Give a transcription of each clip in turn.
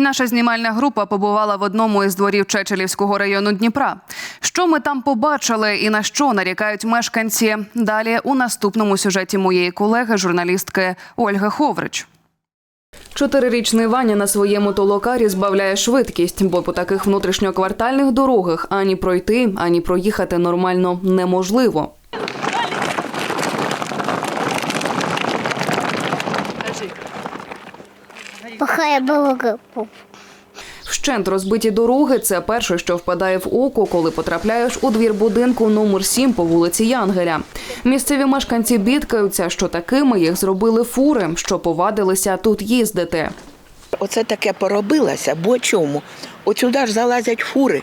Наша знімальна група побувала в одному із дворів Чечелівського району Дніпра. Що ми там побачили і на що нарікають мешканці? Далі у наступному сюжеті моєї колеги, журналістки Ольги Ховрич. Чотирирічний Ваня на своєму толокарі збавляє швидкість, бо по таких внутрішньоквартальних дорогах ані пройти, ані проїхати нормально неможливо. Плохая дорога. Вщент розбиті дороги це перше, що впадає в око, коли потрапляєш у двір будинку номер 7 по вулиці Янгеля. Місцеві мешканці бідкаються, що такими їх зробили фури, що повадилися тут їздити. Оце таке поробилося, бо чому? От сюди ж залазять фури.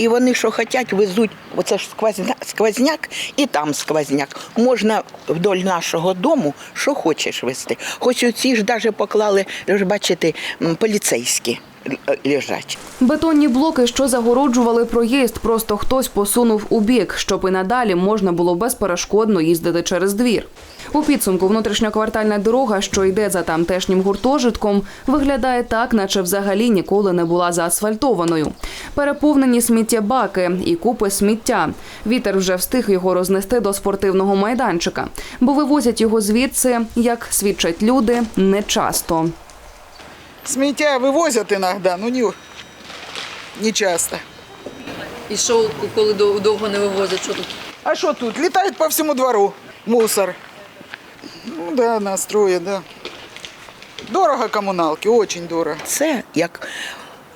І вони що хочуть, везуть, оце ж сквозня, сквозняк і там сквозняк. Можна вдоль нашого дому, що хочеш вести. Хоч оці ж навіть поклали, ж бачите, поліцейські лежать. Бетонні блоки, що загороджували проїзд, просто хтось посунув у бік, щоб і надалі можна було безперешкодно їздити через двір. У підсумку внутрішньоквартальна дорога, що йде за тамтешнім гуртожитком, виглядає так, наче взагалі ніколи не була заасфальтованою. Переповнені сміттєбаки і купи сміття. Вітер вже встиг його рознести до спортивного майданчика, бо вивозять його звідси, як свідчать люди, нечасто. Сміття вивозять іноді, ну не, не часто. І що, коли довго не вивозять, що тут? А що тут? Літають по всьому двору мусор. Ну да, настроє, да. Дорого комуналки, очень дорого. Це як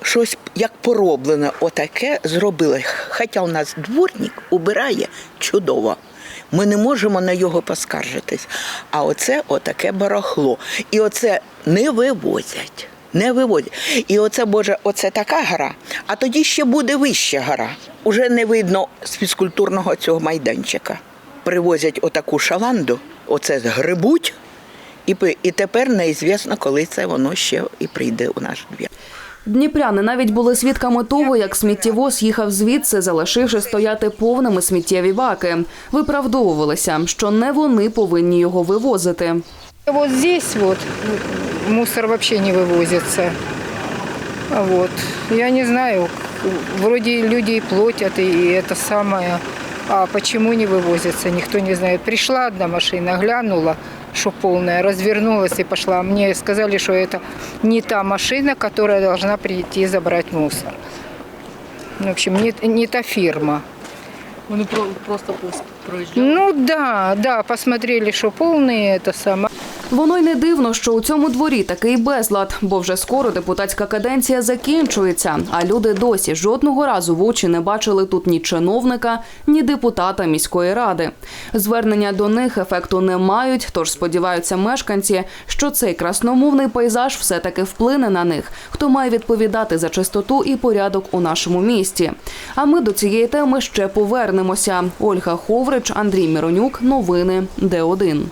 щось як пороблено, отаке зробили. Хоча у нас дворник убирає чудово. Ми не можемо на його поскаржитись. А оце отаке барахло. І оце не вивозять. Не вивозять. І оце, Боже, оце така гора, а тоді ще буде вища гора. Уже не видно з фізкультурного цього майданчика. Привозять отаку шаланду, оце згребуть, і, і тепер неізвісно, коли це воно ще і прийде у наш двір. Дніпряни навіть були свідками того, як сміттєвоз їхав звідси, залишивши стояти повними сміттєві баки. Виправдовувалися, що не вони повинні його вивозити. Вот здесь вот мусор вообще не вывозится. А Вот. Я не знаю, вроде люди и платят, и это самое. А почему не вывозится, никто не знает. Пришла одна машина, глянула, что полная, развернулась и пошла. Мне сказали, что это не та машина, которая должна прийти забрать мусор. В общем, не, не та фирма. Вони про- просто проїжджають. Ну да, да, посмотрели, что полные, это самое. Воно й не дивно, що у цьому дворі такий безлад, бо вже скоро депутатська каденція закінчується, а люди досі жодного разу в очі не бачили тут ні чиновника, ні депутата міської ради. Звернення до них ефекту не мають, тож сподіваються мешканці, що цей красномовний пейзаж все-таки вплине на них, хто має відповідати за чистоту і порядок у нашому місті. А ми до цієї теми ще повернемося. Ольга Ховрич, Андрій Міронюк, новини Д1.